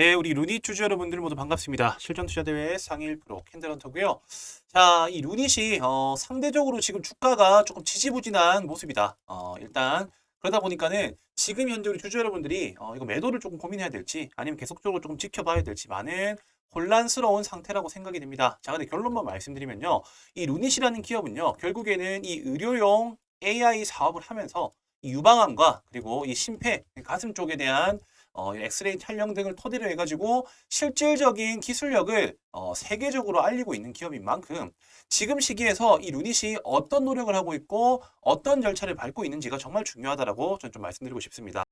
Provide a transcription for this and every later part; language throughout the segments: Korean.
네, 우리 루닛 주주 여러분들 모두 반갑습니다. 실전 투자 대회 상위 1% 캔들헌터고요. 자, 이 루닛이 어, 상대적으로 지금 주가가 조금 지지부진한 모습이다. 어, 일단 그러다 보니까는 지금 현재 우리 주주 여러분들이 어, 이거 매도를 조금 고민해야 될지 아니면 계속적으로 조금 지켜봐야 될지 많은 혼란스러운 상태라고 생각이 됩니다. 자, 근데 결론만 말씀드리면요. 이 루닛이라는 기업은요. 결국에는 이 의료용 AI 사업을 하면서 이 유방암과 그리고 이 심폐, 가슴 쪽에 대한 어, 이 엑스레이 촬영 등을 토대로 해가지고 실질적인 기술력을 어, 세계적으로 알리고 있는 기업인 만큼 지금 시기에서 이 루닛이 어떤 노력을 하고 있고 어떤 절차를 밟고 있는지가 정말 중요하다라고 저는 좀 말씀드리고 싶습니다.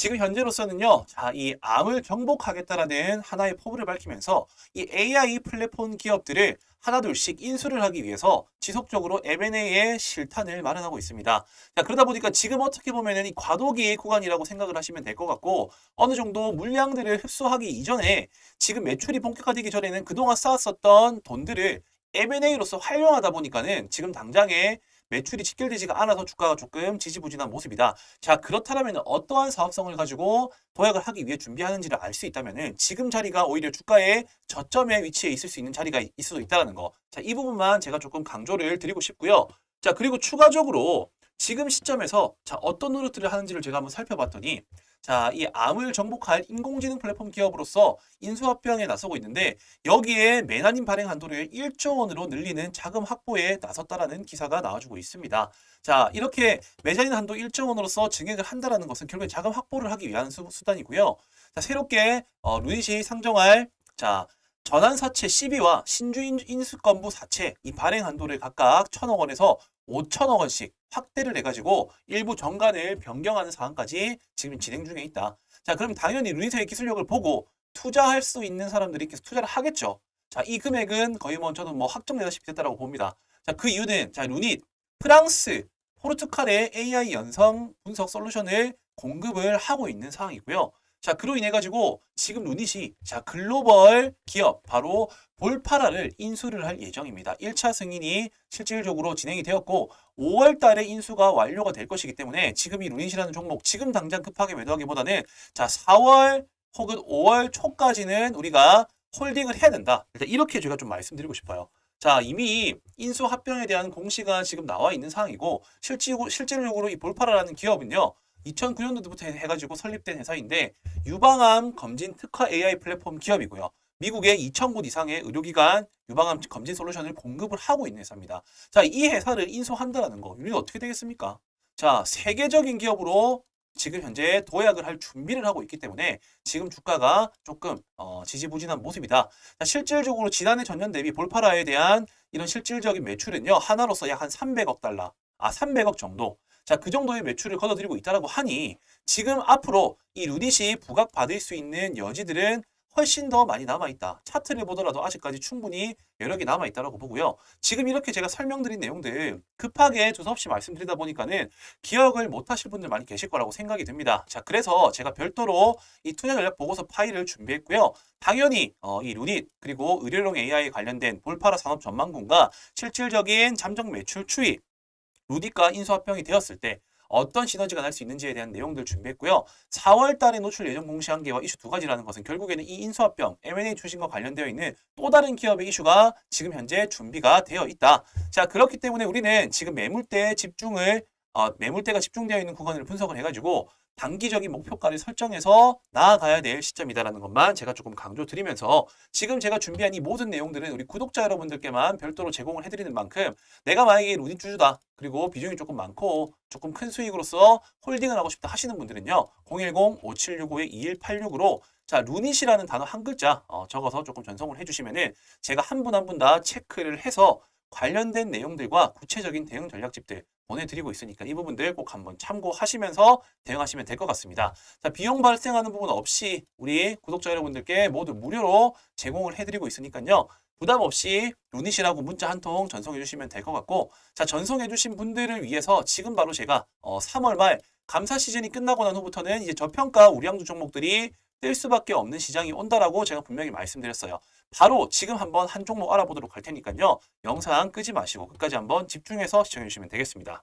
지금 현재로서는요, 자, 이 암을 정복하겠다라는 하나의 포부를 밝히면서 이 AI 플랫폼 기업들을 하나둘씩 인수를 하기 위해서 지속적으로 M&A의 실탄을 마련하고 있습니다. 자, 그러다 보니까 지금 어떻게 보면은 이 과도기 구간이라고 생각을 하시면 될 것 같고, 어느 정도 물량들을 흡수하기 이전에 지금 매출이 본격화되기 전에는 그동안 쌓았었던 돈들을 M&A로서 활용하다 보니까는 지금 당장에 매출이 직결되지가 않아서 주가가 조금 지지부진한 모습이다. 자, 그렇다면 어떠한 사업성을 가지고 도약을 하기 위해 준비하는지를 알 수 있다면은 지금 자리가 오히려 주가의 저점에 위치해 있을 수 있는 자리가 있을 수도 있다는 거. 자, 이 부분만 제가 조금 강조를 드리고 싶고요. 자, 그리고 추가적으로 지금 시점에서 자, 어떤 노력들을 하는지를 제가 한번 살펴봤더니 자, 이 암을 정복할 인공지능 플랫폼 기업으로서 인수합병에 나서고 있는데 여기에 매난임 발행 한도를 1조 원으로 늘리는 자금 확보에 나섰다라는 기사가 나와주고 있습니다. 자, 이렇게 매자인 한도 1조 원으로서 증액을 한다라는 것은 결국엔 자금 확보를 하기 위한 수, 수단이고요. 자, 새롭게 어, 루닛이 상정할 자, 전환사채 12와 신주 인- 인수건부 사채 이 발행 한도를 각각 1천억 원에서 5천억 원씩 확대를 해가지고 일부 정관을 변경하는 사항까지 지금 진행 중에 있다. 자, 그럼 당연히 루닛의 기술력을 보고 투자할 수 있는 사람들이 계속 투자를 하겠죠. 자, 이 금액은 거의 뭐 저는 뭐 확정되다시피 됐다라고 봅니다. 자, 그 이유는 자, 루닛 프랑스, 포르투갈의 AI 연성 분석 솔루션을 공급을 하고 있는 상황이고요. 자, 그로 인해 가지고 지금 루닛이 자, 글로벌 기업 바로 볼파라를 인수를 할 예정입니다. 1차 승인이 실질적으로 진행이 되었고 5월 달에 인수가 완료가 될 것이기 때문에 지금 이 루닛이라는 종목 지금 당장 급하게 매도하기보다는 자, 4월 혹은 5월 초까지는 우리가 홀딩을 해야 된다. 일단 이렇게 제가 좀 말씀드리고 싶어요. 자, 이미 인수 합병에 대한 공시가 지금 나와 있는 상황이고 실질적으로, 실질적으로 이 볼파라라는 기업은요. 2009년도부터 해가지고 설립된 회사인데 유방암 검진 특화 AI 플랫폼 기업이고요. 미국의 2,000곳 이상의 의료기관 유방암 검진 솔루션을 공급을 하고 있는 회사입니다. 자, 이 회사를 인수한다는 거, 이게 어떻게 되겠습니까? 자, 세계적인 기업으로 지금 현재 도약을 할 준비를 하고 있기 때문에 지금 주가가 조금 어, 지지부진한 모습이다. 자, 실질적으로 지난해 전년 대비 볼파라에 대한 이런 실질적인 매출은요 하나로서 약 한 300억 달러, 아 300억 정도. 자, 그 정도의 매출을 거둬들이고 있다라고 하니 지금 앞으로 이 루닛이 부각받을 수 있는 여지들은 훨씬 더 많이 남아있다. 차트를 보더라도 아직까지 충분히 여력이 남아있다라고 보고요. 지금 이렇게 제가 설명드린 내용들 급하게 두서없이 말씀드리다 보니까는 기억을 못 하실 분들 많이 계실 거라고 생각이 듭니다. 자, 그래서 제가 별도로 이 투자 전략 보고서 파일을 준비했고요. 당연히 어, 이 루닛 그리고 의료용 AI 관련된 볼파라 산업 전망군과 실질적인 잠정 매출 추이 루디가 인수합병이 되었을 때 어떤 시너지가 날 수 있는지에 대한 내용들 준비했고요. 4월 달에 노출 예정 공시 한계와 이슈 두 가지라는 것은 결국에는 이 인수합병, M&A 추진과 관련되어 있는 또 다른 기업의 이슈가 지금 현재 준비가 되어 있다. 자, 그렇기 때문에 우리는 지금 매물대에 집중을 어, 매물대가 집중되어 있는 구간을 분석을 해가지고 단기적인 목표가를 설정해서 나아가야 될 시점이다라는 것만 제가 조금 강조드리면서 지금 제가 준비한 이 모든 내용들은 우리 구독자 여러분들께만 별도로 제공을 해드리는 만큼 내가 만약에 루닛 주주다 그리고 비중이 조금 많고 조금 큰 수익으로서 홀딩을 하고 싶다 하시는 분들은요 010-5765-2186으로 자 루닛이라는 단어 한 글자 어, 적어서 조금 전송을 해주시면은 제가 한 분 한 분 다 체크를 해서 관련된 내용들과 구체적인 대응 전략집들 보내드리고 있으니까 이 부분들 꼭 한번 참고하시면서 대응하시면 될 것 같습니다. 자, 비용 발생하는 부분 없이 우리 구독자 여러분들께 모두 무료로 제공을 해드리고 있으니까요. 부담 없이 루닛이라고 문자 한 통 전송해 주시면 될 것 같고 자 전송해 주신 분들을 위해서 지금 바로 제가 어, 3월 말 감사 시즌이 끝나고 난 후부터는 이제 저평가 우량주 종목들이 뜰 수밖에 없는 시장이 온다라고 제가 분명히 말씀드렸어요. 바로 지금 한번 한 종목 알아보도록 할 테니까요. 영상 끄지 마시고 끝까지 한번 집중해서 시청해 주시면 되겠습니다.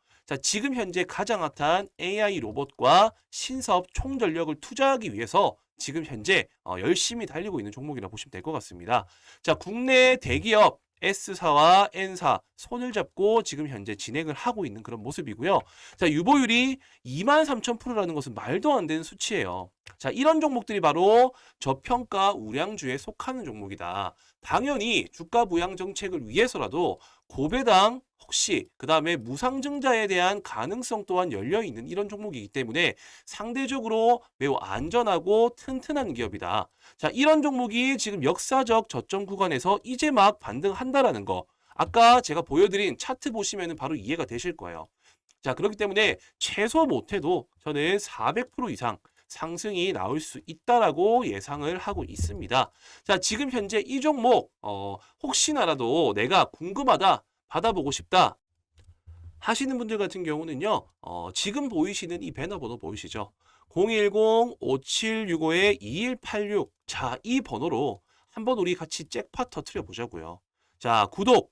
자, 지금 현재 가장 핫한 AI 로봇과 신사업 총전력을 투자하기 위해서 지금 현재 어, 열심히 달리고 있는 종목이라 보시면 될 것 같습니다. 자, 국내 대기업 S사와 N사 손을 잡고 지금 현재 진행을 하고 있는 그런 모습이고요. 자, 유보율이 23,000%라는 것은 말도 안 되는 수치예요. 자, 이런 종목들이 바로 저평가 우량주에 속하는 종목이다. 당연히 주가 부양 정책을 위해서라도 고배당 혹시 그 다음에 무상증자에 대한 가능성 또한 열려 있는 이런 종목이기 때문에 상대적으로 매우 안전하고 튼튼한 기업이다. 자, 이런 종목이 지금 역사적 저점 구간에서 이제 막 반등한다라는 거. 아까 제가 보여드린 차트 보시면 바로 이해가 되실 거예요. 자, 그렇기 때문에 최소 못해도 저는 400% 이상 상승이 나올 수 있다라고 예상을 하고 있습니다. 자, 지금 현재 이 종목, 어, 혹시나라도 내가 궁금하다, 받아보고 싶다 하시는 분들 같은 경우는요, 어, 지금 보이시는 이 배너 번호 보이시죠? 010-5765-2186. 자, 이 번호로 한번 우리 같이 잭팟 터트려 보자고요. 자, 구독,